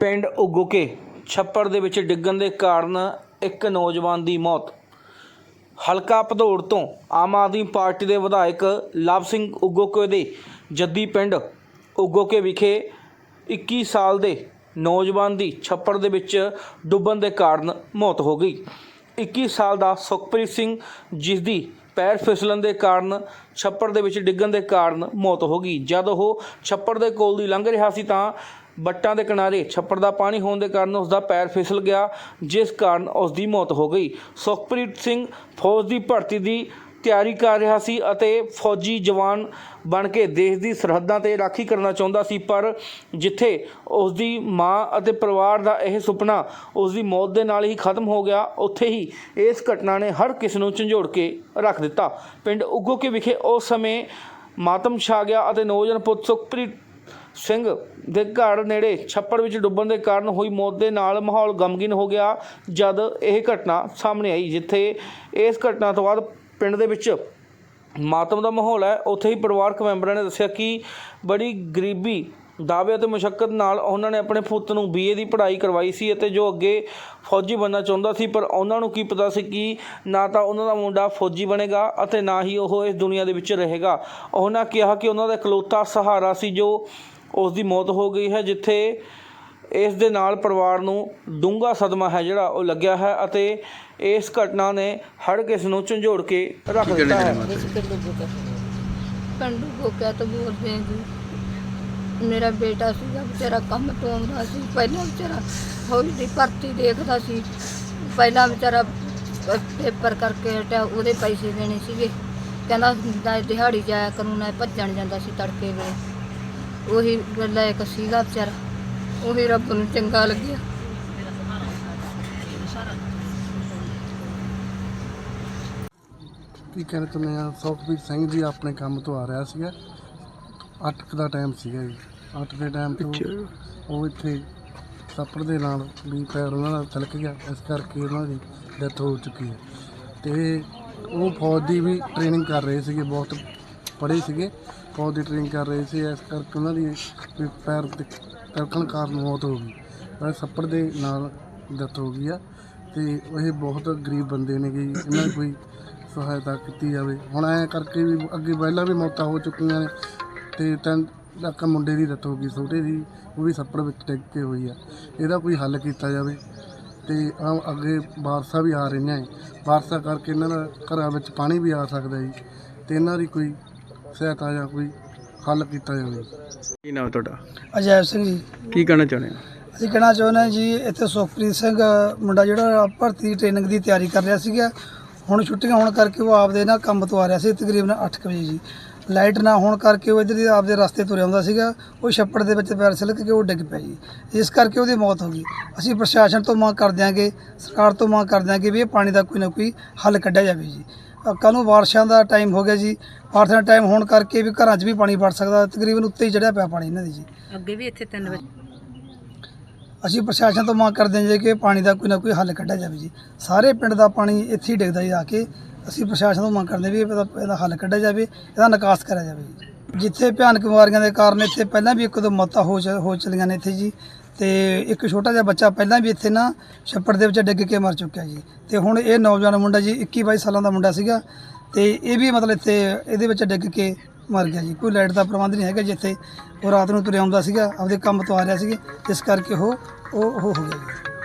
ਪਿੰਡ ਉਗੋਕੇ, ਛੱਪੜ ਦੇ ਵਿੱਚ ਡਿੱਗਣ ਦੇ ਕਾਰਨ ਇੱਕ ਨੌਜਵਾਨ ਦੀ ਮੌਤ। ਹਲਕਾ ਭਦੌੜ ਤੋਂ ਆਮ ਆਦਮੀ ਪਾਰਟੀ ਦੇ ਵਿਧਾਇਕ ਲਵ ਸਿੰਘ ਉਗੋਕੇ ਦੇ ਜੱਦੀ ਪਿੰਡ ਉਗੋਕੇ ਵਿਖੇ 21 ਸਾਲ ਦੇ ਨੌਜਵਾਨ ਦੀ ਛੱਪੜ ਦੇ ਵਿੱਚ ਡੁੱਬਣ ਦੇ ਕਾਰਨ ਮੌਤ ਹੋ ਗਈ। 21 ਸਾਲ ਦਾ ਸੁਖਪ੍ਰੀਤ ਸਿੰਘ, ਜਿਸ ਦੀ ਪੈਰ ਫਿਸਲਣ ਦੇ ਕਾਰਨ ਛੱਪੜ ਦੇ ਵਿੱਚ ਡਿੱਗਣ ਦੇ ਕਾਰਨ ਮੌਤ ਹੋ ਗਈ। ਜਦ ਉਹ ਛੱਪੜ ਦੇ ਕੋਲ ਦੀ ਲੰਘ ਰਿਹਾ ਸੀ ਤਾਂ ਬੱਟਾਂ ਦੇ ਕਿਨਾਰੇ ਛੱਪੜ ਦਾ ਪਾਣੀ ਹੋਣ ਦੇ ਕਾਰਨ ਉਸ ਦਾ ਪੈਰ ਫਿਸਲ ਗਿਆ, ਜਿਸ ਕਾਰਨ ਉਸ ਦੀ ਮੌਤ ਹੋ ਗਈ। ਸੁਖਪ੍ਰੀਤ ਸਿੰਘ ਫੌਜ ਦੀ ਭਰਤੀ ਦੀ ਤਿਆਰੀ ਕਰ ਰਿਹਾ ਸੀ ਅਤੇ ਫੌਜੀ ਜਵਾਨ ਬਣ ਕੇ ਦੇਸ਼ ਦੀ ਸਰਹੱਦਾਂ ਤੇ ਰਾਖੀ ਕਰਨਾ ਚਾਹੁੰਦਾ ਸੀ, ਪਰ ਜਿੱਥੇ ਉਸ ਦੀ ਮਾਂ ਅਤੇ ਪਰਿਵਾਰ ਦਾ ਇਹ ਸੁਪਨਾ ਉਸ ਦੀ ਮੌਤ ਦੇ ਨਾਲ ਹੀ ਖਤਮ ਹੋ ਗਿਆ, ਉੱਥੇ ਹੀ ਇਸ ਘਟਨਾ ਨੇ ਹਰ ਕਿਸ ਨੂੰ ਝੰਜੋੜ ਕੇ ਰੱਖ ਦਿੱਤਾ। ਪਿੰਡ ਉਗੋਕੇ ਵਿਖੇ ਉਸ ਸਮੇਂ ਮਾਤਮ ਛਾ ਗਿਆ ਅਤੇ ਨੌਜਵਾਨ ਪੁੱਤ ਸੁਖਪ੍ਰੀਤ ਸਿੰਘ ਦੇ ਘਰ ਨੇੜੇ ਛੱਪੜ ਵਿੱਚ ਡੁੱਬਣ ਦੇ ਕਾਰਨ ਹੋਈ ਮੌਤ ਦੇ ਨਾਲ ਮਾਹੌਲ ਗਮਗੀਨ ਹੋ ਗਿਆ, ਜਦ ਇਹ ਘਟਨਾ ਸਾਹਮਣੇ ਆਈ, ਜਿੱਥੇ ਇਸ ਘਟਨਾ ਤੋਂ ਬਾਅਦ ਪਿੰਡ ਦੇ ਵਿੱਚ ਮਾਤਮ ਦਾ ਮਾਹੌਲ ਹੈ। ਉੱਥੇ ਹੀ ਪਰਿਵਾਰਕ ਮੈਂਬਰਾਂ ਨੇ ਦੱਸਿਆ ਕਿ ਬੜੀ ਗਰੀਬੀ, ਦਾਅਵੇ ਅਤੇ ਮੁਸ਼ਕਲ ਨਾਲ ਉਹਨਾਂ ਨੇ ਆਪਣੇ ਪੁੱਤ ਨੂੰ ਬੀਏ ਦੀ ਪੜ੍ਹਾਈ ਕਰਵਾਈ ਸੀ ਅਤੇ ਜੋ ਅੱਗੇ ਫੌਜੀ ਬਣਨਾ ਚਾਹੁੰਦਾ ਸੀ, ਪਰ ਉਹਨਾਂ ਨੂੰ ਕੀ ਪਤਾ ਸੀ ਕਿ ਨਾ ਤਾਂ ਉਹਨਾਂ ਦਾ ਮੁੰਡਾ ਫੌਜੀ ਬਣੇਗਾ ਅਤੇ ਨਾ ਹੀ ਉਹ ਇਸ ਦੁਨੀਆ ਦੇ ਵਿੱਚ ਰਹੇਗਾ। ਉਹਨਾਂ ਕਿਹਾ ਕਿ ਉਹਨਾਂ ਦਾ ਇਕਲੌਤਾ ਸਹਾਰਾ ਸੀ, ਜੋ ਉਸ ਦੀ ਮੌਤ ਹੋ ਗਈ ਹੈ ਜਿੱਥੇ ਇਸ ਦੇ ਨਾਲ ਪਰਿਵਾਰ ਨੂੰ ਡੂੰਘਾ ਸਦਮਾ ਹੈ ਜਿਹੜਾ ਉਹ ਲੱਗਿਆ ਹੈ ਅਤੇ ਇਸ ਘਟਨਾ ਨੇ ਹਰ ਕਿਸ ਨੂੰ ਝੰਜੋੜ ਕੇ ਰੱਖ ਦਿੱਤਾ ਹੈ। ਕੰਡੂ ਗੋਕਿਆ ਤੋਂ ਬੋਲਦੇ ਹਾਂ ਜੀ। ਮੇਰਾ ਬੇਟਾ ਸੀਗਾ ਵਿਚਾਰਾ ਕੰਮ ਤੋਂ ਆਉਂਦਾ ਸੀ। ਪਹਿਲਾਂ ਵਿਚਾਰਾ ਫੌਜ ਦੀ ਭਰਤੀ ਦੇਖਦਾ ਸੀ। ਪਹਿਲਾਂ ਵਿਚਾਰਾ ਅਹ, ਪੇਪਰ ਕਰਕੇ ਹਟਿਆ ਉਹਦੇ ਪੈਸੇ ਦੇਣੇ ਸੀਗੇ। ਕਹਿੰਦਾ ਦਿਹਾੜੀ ਜਾਇਆ ਕਰੂੰ ਨਾ ਭੱਜਣ ਜਾਂਦਾ ਸੀ ਤੜਕੇ ਵੇਲੇ। ਉਹੀ ਗੱਲਾਂ ਇੱਕ ਸੀਗਾ ਵਿਚਾਰਾ। ਉਹੀ ਰੱਬ ਨੂੰ ਚੰਗਾ ਲੱਗਿਆ। ਕੀ ਕਹਿਣਾ ਚਾਹੁੰਦੇ ਆ? ਸੁਖਬੀਰ ਸਿੰਘ ਜੀ ਆਪਣੇ ਕੰਮ ਤੋਂ ਆ ਰਿਹਾ ਸੀਗਾ। 8 ਦਾ ਟਾਈਮ ਸੀਗਾ ਜੀ। 8 ਦੇ ਟਾਈਮ ਤੋਂ ਉਹ ਇੱਥੇ ਛੱਪੜ ਦੇ ਨਾਲ ਵੀ ਪੈਰ ਉਹਨਾਂ ਦਾ ਤਿਲਕ ਗਿਆ। ਇਸ ਕਰਕੇ ਉਹਨਾਂ ਦੀ ਡੈਥ ਹੋ ਚੁੱਕੀ ਹੈ। ਤੇ ਉਹ ਫੌਜ ਦੀ ਵੀ ਟ੍ਰੇਨਿੰਗ ਕਰ ਰਹੇ ਸੀਗੇ ਬਹੁਤ। ਪੜ੍ਹੇ ਸੀਗੇ ਫੌਜ ਦੀ ਟ੍ਰੇਨਿੰਗ ਕਰ ਰਹੇ ਸੀ, ਇਸ ਕਰਕੇ ਉਹਨਾਂ ਦੀ ਵੀ ਪੈਰ ਤੇ ਤਿਲਕਣ ਕਾਰਨ ਮੌਤ ਹੋ ਗਈ। ਪਰ ਛੱਪੜ ਦੇ ਨਾਲ ਡੈਥ ਹੋ ਗਈ ਆ ਤੇ ਇਹ ਬਹੁਤ ਗਰੀਬ ਬੰਦੇ ਨੇ ਜੀ ਇਹਨਾਂ ਦੀ ਕੋਈ ਸਹਾਇਤਾ ਕੀਤੀ ਜਾਵੇ। ਹੁਣ ਐ ਕਰਕੇ ਵੀ ਅੱਗੇ ਪਹਿਲਾਂ ਵੀ ਮੌਤਾਂ ਹੋ ਚੁੱਕੀਆਂ ਨੇ ਤੇ ਤਿੰਨ ਲੱਕ ਮੁੰਡੇ ਦੀ ਡੈਥ ਹੋ ਗਈ, ਛੋਟੇ ਦੀ, ਉਹ ਵੀ ਛੱਪੜ ਵਿੱਚ ਡਿੱਗ ਕੇ ਹੋਈ ਆ। ਇਹਦਾ ਕੋਈ ਹੱਲ ਕੀਤਾ ਜਾਵੇ ਤੇ ਆ ਅੱਗੇ ਬਾਰਸਾਂ ਵੀ ਆ ਰਹੀਆਂ ਨੇ। ਬਾਰਸਾਂ ਕਰਕੇ ਇਹਨਾਂ ਦਾ ਘਰਾਂ ਵਿੱਚ ਪਾਣੀ ਵੀ ਆ ਸਕਦਾ ਜੀ ਤੇ ਇਹਨਾਂ ਦੀ ਕੋਈ ਸਹਾਇਤਾ ਜਾਂ ਕੋਈ ਹੱਲ ਕੀਤਾ ਜਾਵੇ। ਕੀ ਨਾਮ ਤੁਹਾਡਾ? ਅਜੈਬ ਸਿੰਘ ਜੀ। ਕੀ ਕਹਿਣਾ ਚਾਹੁੰਦੇ ਹੋ? ਅਸੀਂ ਕਹਿਣਾ ਚਾਹੁੰਦੇ ਹਾਂ ਜੀ ਇੱਥੇ ਸੁਖਪ੍ਰੀਤ ਸਿੰਘ ਮੁੰਡਾ ਜਿਹੜਾ ਭਰਤੀ ਦੀ ਟ੍ਰੇਨਿੰਗ ਦੀ ਤਿਆਰੀ ਕਰ ਰਿਹਾ ਸੀਗਾ ਹੁਣ ਛੁੱਟੀਆਂ ਹੋਣ ਕਰਕੇ ਉਹ ਆਪਦੇ ਨਾ ਕੰਮ ਤੋਂ ਆ ਰਿਹਾ ਸੀ ਤਕਰੀਬਨ 8 ਵਜੇ ਜੀ। ਲਾਈਟ ਨਾ ਹੋਣ ਕਰਕੇ ਉਹ ਇੱਧਰ ਦੀ ਆਪਦੇ ਰਸਤੇ ਤੁਰਿਆ ਆਉਂਦਾ ਸੀਗਾ ਉਹ ਛੱਪੜ ਦੇ ਵਿੱਚ ਪੈਰ ਸਿਲਕ ਕੇ ਉਹ ਡਿੱਗ ਪਿਆ ਜੀ। ਇਸ ਕਰਕੇ ਉਹਦੀ ਮੌਤ ਹੋ ਗਈ। ਅਸੀਂ ਪ੍ਰਸ਼ਾਸਨ ਤੋਂ ਮੰਗ ਕਰ ਦਿਆਂਗੇ ਸਰਕਾਰ ਤੋਂ ਮੰਗ ਕਰ ਦਿਆਂਗੇ ਵੀ ਇਹ ਪਾਣੀ ਦਾ ਕੋਈ ਨਾ ਕੋਈ ਹੱਲ ਕੱਢਿਆ ਜਾਵੇ ਜੀ। ਕੱਲ੍ਹ ਨੂੰ ਬਾਰਿਸ਼ਾਂ ਦਾ ਟਾਈਮ ਹੋ ਗਿਆ ਜੀ। ਬਾਰਿਸ਼ਾਂ ਦਾ ਟਾਈਮ ਹੋਣ ਕਰਕੇ ਵੀ ਘਰਾਂ 'ਚ ਵੀ ਪਾਣੀ ਵੜ ਸਕਦਾ। ਤਕਰੀਬਨ ਉੱਤੇ ਹੀ ਚੜਿਆ ਪਿਆ ਪਾਣੀ ਇਹਨਾਂ ਦੇ ਜੀ। ਅੱਗੇ ਵੀ ਇੱਥੇ 3 ਵਜੇ ਅਸੀਂ ਪ੍ਰਸ਼ਾਸਨ ਤੋਂ ਮੰਗ ਕਰਦੇ ਹਾਂ ਜੀ ਕਿ ਪਾਣੀ ਦਾ ਕੋਈ ਨਾ ਕੋਈ ਹੱਲ ਕੱਢਿਆ ਜਾਵੇ ਜੀ। ਸਾਰੇ ਪਿੰਡ ਦਾ ਪਾਣੀ ਇੱਥੇ ਹੀ ਡਿੱਗਦਾ ਜੀ ਆ ਕੇ। ਅਸੀਂ ਪ੍ਰਸ਼ਾਸਨ ਤੋਂ ਮੰਗ ਕਰਦੇ ਹਾਂ ਵੀ ਇਹਦਾ ਇਹਦਾ ਹੱਲ ਕੱਢਿਆ ਜਾਵੇ ਇਹਦਾ ਨਿਕਾਸ ਕਰਿਆ ਜਾਵੇ ਜੀ। ਜਿੱਥੇ ਭਿਆਨਕ ਬਿਮਾਰੀਆਂ ਦੇ ਕਾਰਨ ਇੱਥੇ ਪਹਿਲਾਂ ਵੀ ਇੱਕ ਦੋ ਮੌਤਾਂ ਹੋ ਚ- ਹੋ ਚਲੀਆਂ ਨੇ ਇੱਥੇ ਜੀ। ਤੇ ਇੱਕ ਛੋਟਾ ਜਿਹਾ ਬੱਚਾ ਪਹਿਲਾਂ ਵੀ ਇੱਥੇ ਨਾ ਛੱਪੜ ਦੇ ਵਿੱਚ ਡਿੱਗ ਕੇ ਮਰ ਚੁੱਕਿਆ ਜੀ। ਤੇ ਹੁਣ ਇਹ ਨੌਜਵਾਨ ਮੁੰਡਾ ਜੀ 21 22 ਸਾਲਾਂ ਦਾ ਮੁੰਡਾ ਸੀਗਾ ਤੇ ਇਹ ਵੀ ਮਤਲਬ ਇੱਥੇ ਇਹਦੇ ਵਿੱਚ ਡਿੱਗ ਕੇ ਮਰ ਗਿਆ ਜੀ। ਕੋਈ ਲਾਈਟ ਦਾ ਪ੍ਰਬੰਧ ਨਹੀਂ ਹੈਗਾ ਜਿੱਥੇ ਉਹ ਰਾਤ ਨੂੰ ਤੁਰਿਆ ਆਉਂਦਾ ਸੀਗਾ, ਆਪਦੇ ਕੰਮ ਤੋਂ ਆ ਰਿਹਾ ਸੀ ਇਸ ਕਰਕੇ ਉਹ ਉਹ ਹੋ ਗਿਆ ਜੀ।